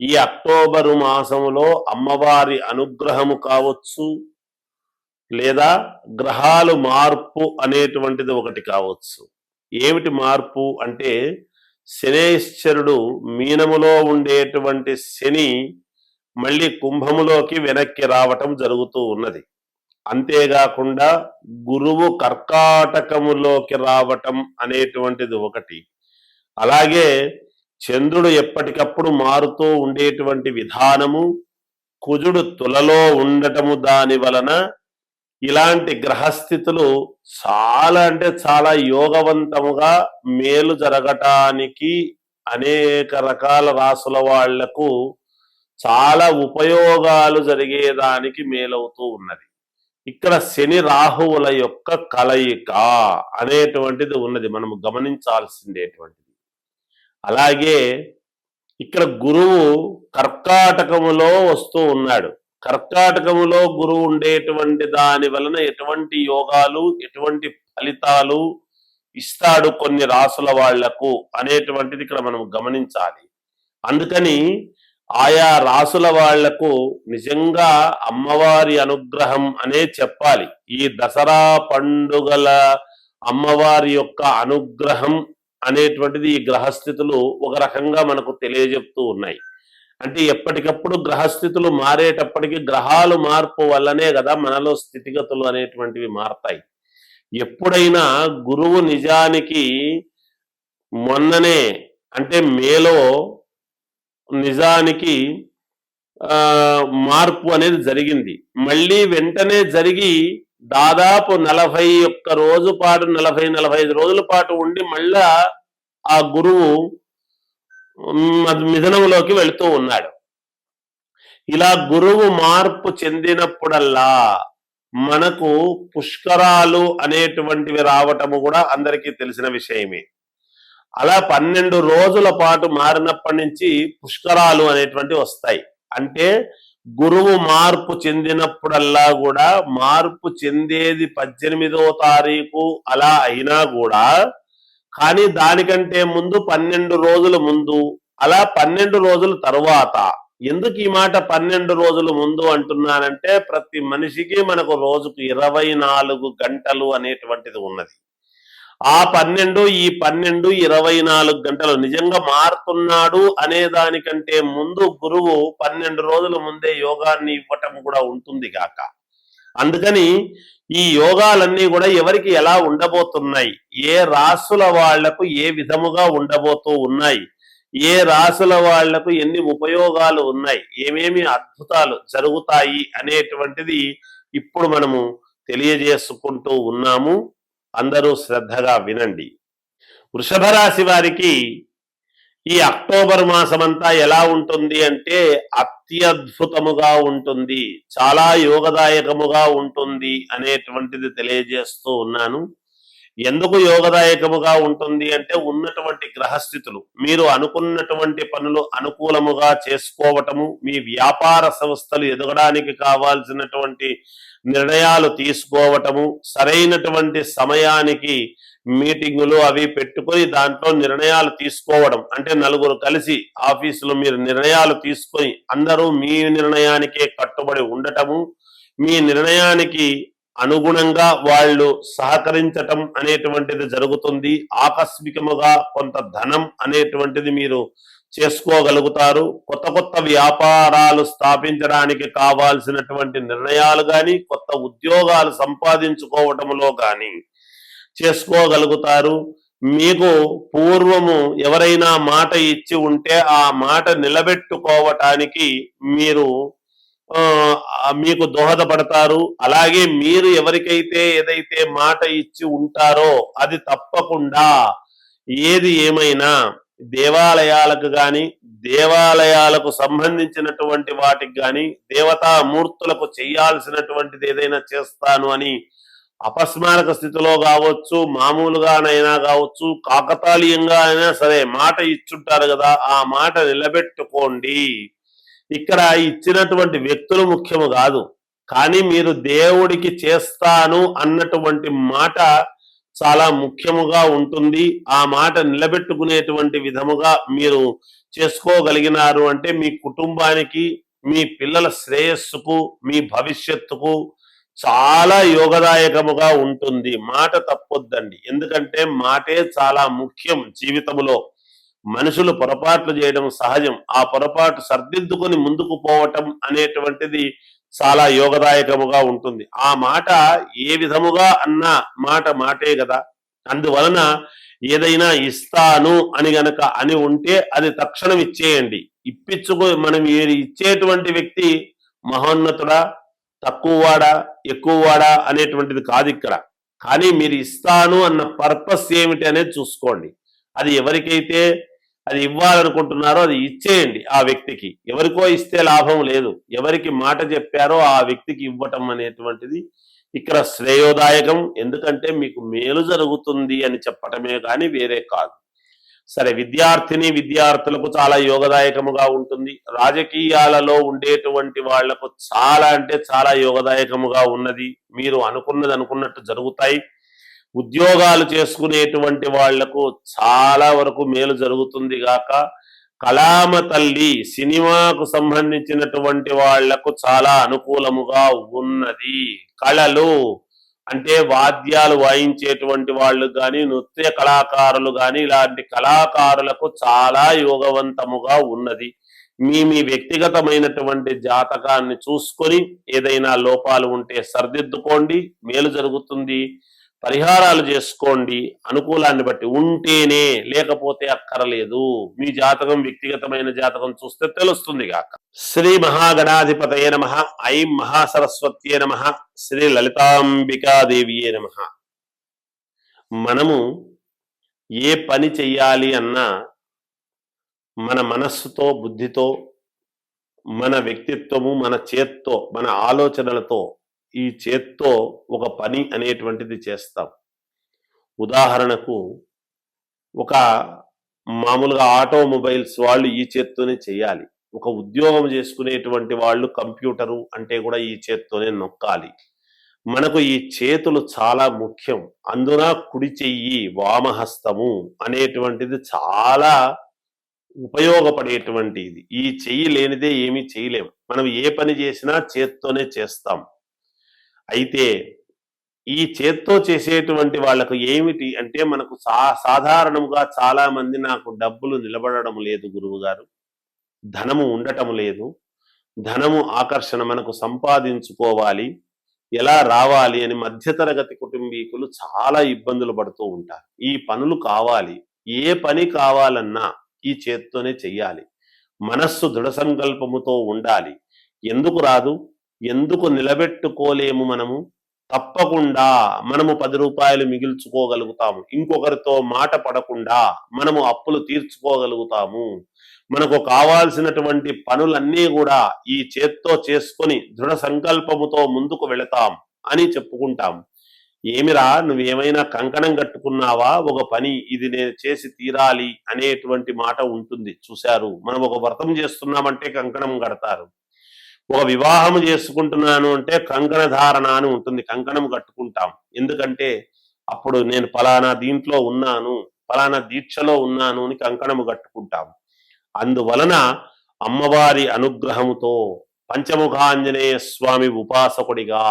ఈ అక్టోబరు మాసములో అమ్మవారి అనుగ్రహము కావచ్చు లేదా గ్రహాలు మార్పు అనేటువంటిది ఒకటి కావచ్చు. ఏమిటి మార్పు అంటే శనేశ్వరుడు మీనములో ఉండేటువంటి శని మళ్ళీ కుంభములోకి వెనక్కి రావటం జరుగుతూ ఉన్నది. అంతేకాకుండా గురువు కర్కాటకములోకి రావటం అనేటువంటిది ఒకటి. అలాగే చంద్రుడు ఎప్పటికప్పుడు మారుతూ ఉండేటువంటి విధానము కుజుడు తులలో ఉండటము దాని వలన ఇలాంటి గ్రహస్థితులు చాలా అంటే చాలా యోగవంతముగా మేలు జరగటానికి అనేక రకాల రాసుల వాళ్ళకు చాలా ఉపయోగాలు జరిగేదానికి మేలవుతూ ఉన్నది. ఇక్కడ శని రాహువుల యొక్క కలయిక అనేటువంటిది ఉన్నది. మనము గమనించాల్సిందేటువంటిది. అలాగే ఇక్కడ గురువు కర్కాటకములో వస్తూ ఉన్నాడు. కర్కాటకములో గురువు ఉండేటువంటి దాని వలన ఎటువంటి యోగాలు ఎటువంటి ఫలితాలు ఇస్తాడు కొన్ని రాసుల వాళ్ళకు అనేటువంటిది ఇక్కడ మనం గమనించాలి. అందుకని ఆయా రాసుల వాళ్ళకు నిజంగా అమ్మవారి అనుగ్రహం అనే చెప్పాలి. ఈ దసరా పండుగల అమ్మవారి యొక్క అనుగ్రహం అనేటువంటిది ఈ గ్రహస్థితులు ఒక రకంగా మనకు తెలియజెప్తూ ఉన్నాయి. అంటే ఎప్పటికప్పుడు గ్రహస్థితులు మారేటప్పటికి గ్రహాలు మార్పు వల్లనే కదా మనలో స్థితిగతులు అనేటువంటివి మారతాయి. ఎప్పుడైనా గురువు నిజానికి మొన్ననే అంటే మేలో నిజానికి మార్పు అనేది జరిగింది. మళ్ళీ వెంటనే జరిగి దాదాపు నలభై ఒక్క రోజు పాటు నలభై నలభై ఐదు రోజుల పాటు ఉండి మళ్ళా ఆ గురువు మిథనంలోకి వెళుతూ ఉన్నాడు. ఇలా గురువు మార్పు చెందినప్పుడల్లా మనకు పుష్కరాలు అనేటువంటివి రావటము కూడా అందరికీ తెలిసిన విషయమే. అలా పన్నెండు రోజుల పాటు మారినప్పటి నుంచి పుష్కరాలు అనేటువంటివి వస్తాయి. అంటే గురువు మార్పు చెందినప్పుడల్లా కూడా మార్పు చెందేది పద్దెనిమిదో తారీఖు అలా అయినా కూడా కానీ దానికంటే ముందు పన్నెండు రోజుల ముందు అలా పన్నెండు రోజుల తర్వాత. ఎందుకు ఈ మాట పన్నెండు రోజుల ముందు అంటున్నానంటే ప్రతి మనిషికి మనకు రోజుకు ఇరవై నాలుగు గంటలు అనేటువంటిది ఉన్నది. ఆ పన్నెండు ఈ పన్నెండు ఇరవై నాలుగు గంటలు నిజంగా మారుతున్నాడు అనే దానికంటే ముందు గురువు పన్నెండు రోజుల ముందే యోగాన్ని ఇవ్వటం కూడా ఉంటుంది కాక అందుకని ఈ యోగాలన్నీ కూడా ఎవరికి ఎలా ఉండబోతున్నాయి? ఏ రాసుల వాళ్ళకు ఏ విధముగా ఉండబోతూ ఉన్నాయి? ఏ రాసుల వాళ్ళకు ఎన్ని ఉపయోగాలు ఉన్నాయి? ఏమేమి అద్భుతాలు జరుగుతాయి అనేటువంటిది ఇప్పుడు మనము తెలియజేసుకుంటూ ఉన్నాము. అందరూ శ్రద్ధగా వినండి. వృషభ రాశి వారికి ఈ అక్టోబర్ మాసమంతా ఎలా ఉంటుంది అంటే అత్యద్భుతముగా ఉంటుంది. చాలా యోగదాయకముగా ఉంటుంది అనేటువంటిది తెలియజేస్తూ ఉన్నాను. ఎందుకు యోగదాయకముగా ఉంటుంది అంటే ఉన్నటువంటి గ్రహస్థితులు. మీరు అనుకున్నటువంటి పనులు అనుకూలముగా చేసుకోవటము మీ వ్యాపార సంస్థలు ఎదగడానికి కావాల్సినటువంటి నిర్ణయాలు తీసుకోవటము సరైనటువంటి సమయానికి మీటింగులు అవి పెట్టుకొని దాంట్లో నిర్ణయాలు తీసుకోవడం. అంటే నలుగురు కలిసి ఆఫీసులో మీరు నిర్ణయాలు తీసుకొని అందరూ మీ నిర్ణయానికే కట్టుబడి ఉండటము మీ నిర్ణయానికి అనుగుణంగా వాళ్ళు సహకరించటం అనేటువంటిది జరుగుతుంది. ఆకస్మికముగా కొంత ధనం అనేటువంటిది మీరు చేసుకోగలుగుతారు. కొత్త కొత్త వ్యాపారాలు స్థాపించడానికి కావాల్సినటువంటి నిర్ణయాలు కానీ కొత్త ఉద్యోగాలు సంపాదించుకోవటంలో కానీ చేసుకోగలుగుతారు. మీకు పూర్వము ఎవరైనా మాట ఇచ్చి ఉంటే ఆ మాట నిలబెట్టుకోవటానికి మీరు మీకు దోహదపడతారు. అలాగే మీరు ఎవరికైతే ఏదైతే మాట ఇచ్చి ఉంటారో అది తప్పకుండా ఏది ఏమైనా దేవాలయాలకు గాని దేవాలయాలకు సంబంధించినటువంటి వాటికి గాని దేవతా మూర్తులకు చేయాల్సినటువంటిది ఏదైనా చేస్తాను అని అపస్మారక స్థితిలో కావచ్చు మామూలుగానైనా కావచ్చు కాకతాళీయంగా అయినా సరే మాట ఇచ్చుంటారు కదా ఆ మాట నిలబెట్టుకోండి. ఇక్కడ ఇచ్చినటువంటి వ్యక్తులు ముఖ్యము కాదు. కానీ మీరు దేవుడికి చేస్తాను అన్నటువంటి మాట చాలా ముఖ్యముగా ఉంటుంది. ఆ మాట నిలబెట్టుకునేటువంటి విధముగా మీరు చేసుకోగలిగినారు అంటే మీ కుటుంబానికి మీ పిల్లల శ్రేయస్సుకు మీ భవిష్యత్తుకు చాలా యోగదాయకముగా ఉంటుంది. మాట తప్పొద్దండి. ఎందుకంటే మాటే చాలా ముఖ్యం జీవితంలో మనుషులు పొరపాట్లు చేయడం సహజం. ఆ పొరపాటు సర్దిద్దుకొని ముందుకు పోవటం అనేటువంటిది చాలా యోగదాయకముగా ఉంటుంది. ఆ మాట ఏ విధముగా అన్న మాట మాటే కదా అందువలన ఏదైనా ఇస్తాను అని గనక అని ఉంటే అది తక్షణం ఇచ్చేయండి. ఇప్పించుకో మనం ఏ- ఇచ్చేటువంటి వ్యక్తి మహోన్నతుడా తక్కువవాడా ఎక్కువవాడా అనేటువంటిది కాదు ఇక్కడ. కానీ మీరు ఇస్తాను అన్న పర్పస్ ఏమిటి అనేది చూసుకోండి. అది ఎవరికైతే అది ఇవ్వాలనుకుంటున్నారో అది ఇచ్చేయండి ఆ వ్యక్తికి. ఎవరికో ఇస్తే లాభం లేదు. ఎవరికి మాట చెప్పారో ఆ వ్యక్తికి ఇవ్వటం అనేటువంటిది ఇక్కడ శ్రేయోదాయకం. ఎందుకంటే మీకు మేలు జరుగుతుంది అని చెప్పటమే కానీ వేరే కాదు. సరే విద్యార్థిని విద్యార్థులకు చాలా యోగదాయకముగా ఉంటుంది. రాజకీయాలలో ఉండేటువంటి వాళ్ళకు చాలా అంటే చాలా యోగదాయకముగా ఉన్నది. మీరు అనుకున్నది అనుకున్నట్టు జరుగుతాయి. ఉద్యోగాలు చేసుకునేటువంటి వాళ్ళకు చాలా వరకు మేలు జరుగుతుంది గాక కళామ తల్లి సినిమాకు సంబంధించినటువంటి వాళ్ళకు చాలా అనుకూలముగా ఉన్నది. కళలు అంటే వాద్యాలు వాయించేటువంటి వాళ్ళు కానీ నృత్య కళాకారులు కానీ ఇలాంటి కళాకారులకు చాలా యోగవంతముగా ఉన్నది. మీ మీ వ్యక్తిగతమైనటువంటి జాతకాన్ని చూసుకొని ఏదైనా లోపాలు ఉంటే సరిదిద్దుకోండి. మేలు జరుగుతుంది. పరిహారాలు చేసుకోండి అనుకూలాన్ని బట్టి. ఉంటేనే లేకపోతే అక్కరలేదు. మీ జాతకం వ్యక్తిగతమైన జాతకం చూస్తే తెలుస్తుంది గాక. శ్రీ మహాగణాధిపతయ నమ. ఐం మహాసరస్వత్యే నమ. శ్రీ లలితాంబికాదేవియే నమ. మనము ఏ పని చెయ్యాలి అన్నా మన మనస్సుతో బుద్ధితో మన వ్యక్తిత్వము మన చేత్తో మన ఆలోచనలతో ఈ చేత్తో ఒక పని అనేటువంటిది చేస్తాం. ఉదాహరణకు ఒక మామూలుగా ఆటోమొబైల్స్ వాళ్ళు ఈ చేత్తోనే చేయాలి. ఒక ఉద్యోగం చేసుకునేటువంటి వాళ్ళు కంప్యూటరు అంటే కూడా ఈ చేత్తోనే నొక్కాలి. మనకు ఈ చేతులు చాలా ముఖ్యం. అందున కుడి చెయ్యి వామహస్తము అనేటువంటిది చాలా ఉపయోగపడేటువంటిది. ఈ చెయ్యి లేనిదే ఏమీ చేయలేం మనం ఏ పని చేసినా చేత్తోనే చేస్తాం. అయితే ఈ చేత్తో చేసేటువంటి వాళ్ళకు ఏమిటి అంటే మనకు సా సాధారణంగా చాలా మంది నాకు డబ్బులు నిలబడడం లేదు గురువు గారు ధనము ఉండటం లేదు. ధనము ఆకర్షణ మనకు సంపాదించుకోవాలి. ఎలా రావాలి అని మధ్యతరగతి కుటుంబీకులు చాలా ఇబ్బందులు పడుతూ ఉంటారు. ఈ పనులు కావాలి. ఏ పని కావాలన్నా ఈ చేత్తోనే చెయ్యాలి. మనస్సు దృఢ సంకల్పముతో ఉండాలి. ఎందుకు రాదు? ఎందుకు నిలబెట్టుకోలేము మనము? తప్పకుండా మనము పది రూపాయలు మిగిల్చుకోగలుగుతాము. ఇంకొకరితో మాట పడకుండా మనము అప్పులు తీర్చుకోగలుగుతాము. మనకు కావాల్సినటువంటి పనులన్నీ కూడా ఈ చేత్తో చేసుకొని దృఢ సంకల్పముతో ముందుకు వెళతాం అని చెప్పుకుంటాం. ఏమిరా నువ్వేమైనా కంకణం కట్టుకున్నావా? ఒక పని ఇది నేను చేసి తీరాలి అనేటువంటి మాట ఉంటుంది. చూశారు? మనం ఒక వ్రతం చేస్తున్నామంటే కంకణం కడతారు. ఒక వివాహం చేసుకుంటున్నాను అంటే కంకణ ధారణ అని ఉంటుంది. కంకణం కట్టుకుంటాం. ఎందుకంటే అప్పుడు నేను ఫలానా దీంట్లో ఉన్నాను ఫలానా దీక్షలో ఉన్నాను అని కంకణము కట్టుకుంటాం. అందువలన అమ్మవారి అనుగ్రహముతో పంచముఖాంజనేయ స్వామి ఉపాసకుడిగా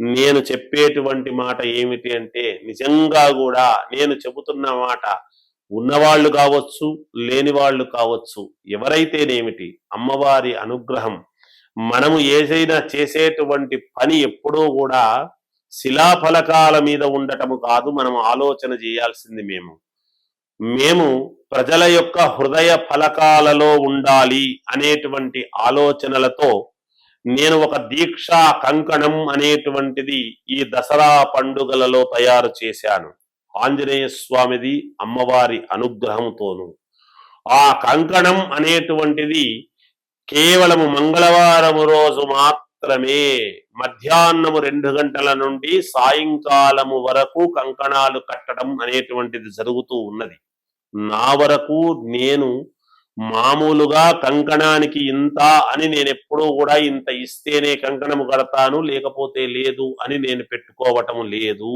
నేను చెప్పేటువంటి మాట ఏమిటి అంటే నిజంగా కూడా నేను చెబుతున్న మాట ఉన్నవాళ్ళు కావచ్చు లేని వాళ్ళు కావచ్చు ఎవరైతేనేమిటి? అమ్మవారి అనుగ్రహం మనము ఏదైనా చేసేటువంటి పని ఎప్పుడూ కూడా శిలాఫలకాల మీద ఉండటము కాదు మనం ఆలోచన చేయాల్సింది మేము. మేము ప్రజల యొక్క హృదయ ఫలకాలలో ఉండాలి అనేటువంటి ఆలోచనలతో నేను ఒక దీక్షా కంకణం అనేటువంటిది ఈ దసరా పండుగలలో తయారు చేశాను. ఆంజనేయ స్వామిది అమ్మవారి అనుగ్రహంతోను. ఆ కంకణం అనేటువంటిది కేవలము మంగళవారము రోజు మాత్రమే. మధ్యాహ్నము రెండు గంటల నుండి సాయంకాలము వరకు కంకణాలు కట్టడం అనేటువంటిది జరుగుతూ ఉన్నది. నా వరకు నేను మామూలుగా కంకణానికి ఇంత అని నేను ఎప్పుడూ కూడా ఇంత ఇస్తేనే కంకణము కడతాను లేకపోతే లేదు అని నేను పెట్టుకోవటం లేదు.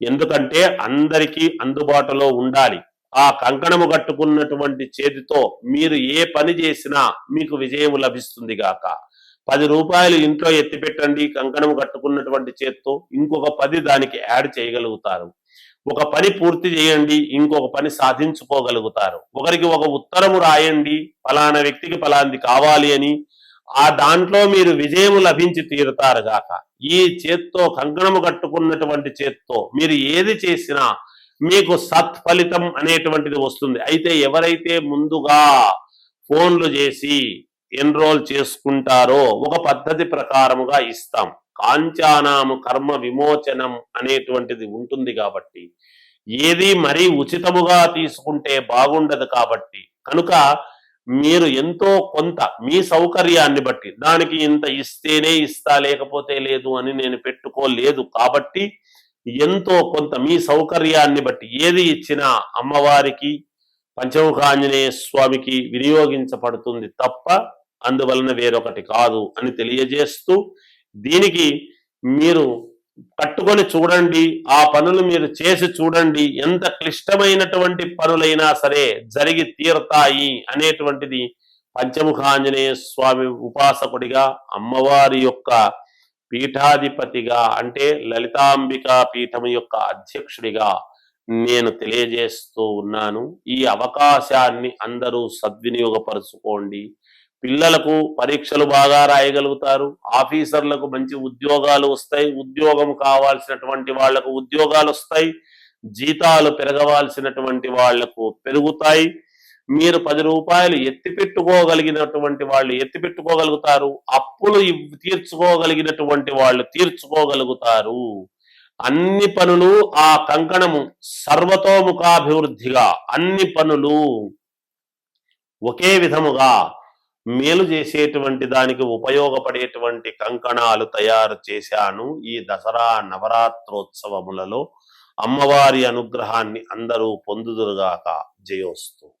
ఎందుకంటే అందరికీ అందుబాటులో ఉండాలి. ఆ కంకణము కట్టుకున్నటువంటి చేతితో మీరు ఏ పని చేసినా మీకు విజయం లభిస్తుంది గాక. పది రూపాయలు ఇంట్లో ఎత్తిపెట్టండి కంకణము కంకణం కట్టుకున్నటువంటి చేత్తో ఇంకొక పది దానికి యాడ్ చేయగలుగుతారు. ఒక పని పూర్తి చేయండి ఇంకొక పని సాధించుకోగలుగుతారు. ఒకరికి ఒక ఉత్తరము రాయండి ఫలానా వ్యక్తికి ఫలాంది కావాలి అని ఆ దాంట్లో మీరు విజయం లభించి తీరుతారు గాక. ఈ చేత్తో కంకణము కట్టుకున్నటువంటి చేత్తో మీరు ఏది చేసినా మీకు సత్ఫలితం అనేటువంటిది వస్తుంది. అయితే ఎవరైతే ముందుగా ఫోన్లు చేసి ఎన్రోల్ చేసుకుంటారో ఒక పద్ధతి ప్రకారముగా ఇస్తాం. కాంచానాము కర్మ విమోచనం అనేటువంటిది ఉంటుంది కాబట్టి. ఏది మరీ ఉచితముగా తీసుకుంటే బాగుండదు కాబట్టి. కనుక మీరు ఎంతో కొంత మీ సౌకర్యాన్ని బట్టి దానికి ఇంత ఇస్తేనే ఇస్తా లేకపోతే లేదు అని నేను పెట్టుకోలేదు కాబట్టి ఎంతో కొంత మీ సౌకర్యాన్ని బట్టి ఏది ఇచ్చినా అమ్మవారికి పంచముఖ ఆంజనేయ స్వామికి వినియోగించబడుతుంది తప్ప అందువలన వేరొకటి కాదు అని తెలియజేస్తూ దీనికి మీరు కట్టుకొని చూడండి ఆ పనులు మీరు చేసి చూడండి ఎంత క్లిష్టమైనటువంటి పనులైనా సరే జరిగి తీరతాయి అనేటువంటిది పంచముఖ ఆంజనేయ స్వామి ఉపాసకుడిగా అమ్మవారి యొక్క పీఠాధిపతిగా అంటే లలితాంబిక పీఠం యొక్క అధ్యక్షుడిగా నేను తెలియజేస్తూ ఉన్నాను. ఈ అవకాశాన్ని అందరూ సద్వినియోగపరుచుకోండి. పిల్లలకు పరీక్షలు బాగా రాయగలుగుతారు. ఆఫీసర్లకు మంచి ఉద్యోగాలు వస్తాయి. ఉద్యోగం కావాల్సినటువంటి వాళ్ళకు ఉద్యోగాలు వస్తాయి. జీతాలు పెరగవలసినటువంటి వాళ్ళకు పెరుగుతాయి. మీరు పది రూపాయలు ఎత్తిపెట్టుకోగలిగినటువంటి వాళ్ళు ఎత్తిపెట్టుకోగలుగుతారు అప్పులు తీర్చుకోగలిగినటువంటి వాళ్ళు తీర్చుకోగలుగుతారు. అన్ని పనులు ఆ కంకణము సర్వతోముఖాభివృద్ధిగా అన్ని పనులు ఒకే విధముగా మేలు చేసేటువంటి దానికి ఉపయోగపడేటువంటి కంకణాలు తయారు చేశాను. ఈ దసరా నవరాత్రోత్సవములలో అమ్మవారి అనుగ్రహాన్ని అందరూ పొందుదురుగాక. జయోస్తు.